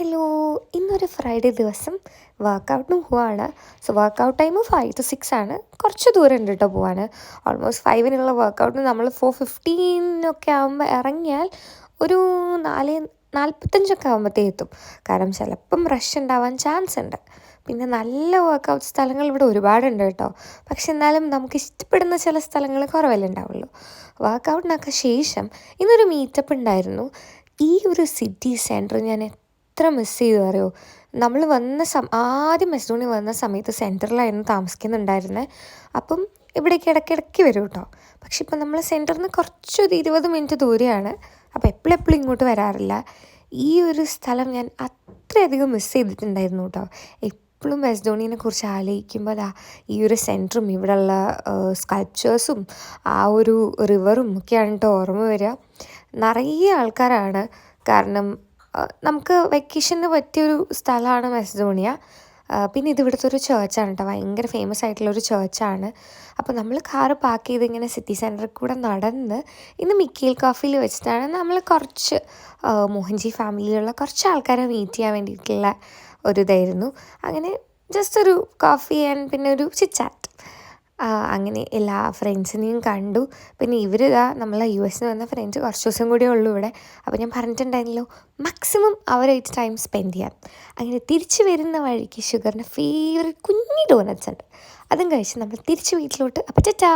Hello ഇന്നൊരു Friday ദിവസം വർക്കൗട്ടിന് പോവാണ്. So workout time five two six ആണ്. കുറച്ച് ദൂരം ഉണ്ട് കേട്ടോ പോവാൻ ഓൾമോസ്റ്റ് ഫൈവിനുള്ള വർക്കൗട്ടിന് നമ്മൾ ഫോർ ഫിഫ്റ്റീനൊക്കെ ആകുമ്പോൾ ഇറങ്ങിയാൽ ഒരു നാല് നാൽപ്പത്തഞ്ചൊക്കെ ആകുമ്പോഴത്തേ എത്തും. കാരണം ചിലപ്പം റഷ് ഉണ്ടാവാൻ ചാൻസ് ഉണ്ട് പിന്നെ നല്ല വർക്കൗട്ട് സ്ഥലങ്ങൾ ഇവിടെ ഒരുപാടുണ്ട് കേട്ടോ പക്ഷെ എന്നാലും നമുക്ക് ഇഷ്ടപ്പെടുന്ന ചില സ്ഥലങ്ങൾ കുറവല്ലേ ഉണ്ടാവുള്ളൂ വർക്കൗട്ടിനൊക്കെ ശേഷം ഇന്നൊരു മീറ്റപ്പ് ഉണ്ടായിരുന്നു ഈ ഒരു സിറ്റി സെന്റർ ഞാൻ എത്ര മിസ് ചെയ്തു അറിയോ? നമ്മൾ വന്ന സം ആദ്യം മെസ്ഡോണി വന്ന സമയത്ത് സെന്ററിലായിരുന്നു താമസിക്കുന്നുണ്ടായിരുന്നത് അപ്പം ഇവിടേക്ക് ഇടയ്ക്കിടയ്ക്ക് വരും കേട്ടോ പക്ഷെ ഇപ്പം നമ്മൾ സെന്ററിൽ നിന്ന് കുറച്ചൊരു ഇരുപത് മിനിറ്റ് ദൂരെയാണ്. അപ്പോൾ എപ്പോഴും എപ്പോഴും ഇങ്ങോട്ട് വരാറില്ല. ഈ ഒരു സ്ഥലം ഞാൻ അത്രയധികം മിസ് ചെയ്തിട്ടുണ്ടായിരുന്നു കേട്ടോ എപ്പോഴും മെസ്ഡോണിനെ കുറിച്ച് ആലോചിക്കുമ്പോൾ അതാ ഈ ഒരു സെന്ററും ഇവിടെയുള്ള സ്കൾപ്ചേഴ്സും ആ ഒരു റിവറും ഒക്കെയാണ് കേട്ടോ ഓർമ്മ വരിക. നിറയെ ആൾക്കാരാണ്. കാരണം നമുക്ക് വെക്കേഷന് പറ്റിയൊരു സ്ഥലമാണ് മെസ്ഡോണിയ. പിന്നെ ഇത് ഇവിടുത്തെ ഒരു ചേർച്ചാണ് കേട്ടോ ഭയങ്കര ഫേമസ് ആയിട്ടുള്ള ഒരു ചേർച്ചാണ് അപ്പോൾ നമ്മൾ കാറ് പാർക്ക് ചെയ്ത് ഇങ്ങനെ സിറ്റി സെന്ററിൽ കൂടെ നടന്ന് ഇന്ന് മിക്കിയിൽ കോഫിയിൽ വെച്ചിട്ടാണ് നമ്മൾ കുറച്ച് മോഹൻജി ഫാമിലിയിലുള്ള കുറച്ച് ആൾക്കാരെ മീറ്റ് ചെയ്യാൻ വേണ്ടിയിട്ടുള്ള ഒരു ഇതായിരുന്നു. അങ്ങനെ ജസ്റ്റ് ഒരു കോഫി ആൻഡ് പിന്നെ ഒരു ചിറ്റാറ്റ് അങ്ങനെ എല്ലാ ഫ്രണ്ട്സിനെയും കണ്ടു. പിന്നെ ഇവർ ഇതാ നമ്മളെ യു എസിൽ വന്ന ഫ്രണ്ട്സ് കുറച്ച് ദിവസം കൂടിയേ ഉള്ളൂ ഇവിടെ. അപ്പോൾ ഞാൻ പറഞ്ഞിട്ടുണ്ടായിരുന്നല്ലോ മാക്സിമം അവരായിട്ട് ടൈം സ്പെൻഡ് ചെയ്യാം. അങ്ങനെ തിരിച്ചു വരുന്ന വഴിക്ക് ഷുഗറിന്റെ ഫേവറേറ്റ് കുഞ്ഞി ഡോനറ്റ്സ് ഉണ്ട്. അതും കഴിച്ച് നമ്മൾ തിരിച്ച് വീട്ടിലോട്ട്. അപ്പോൾ ടാ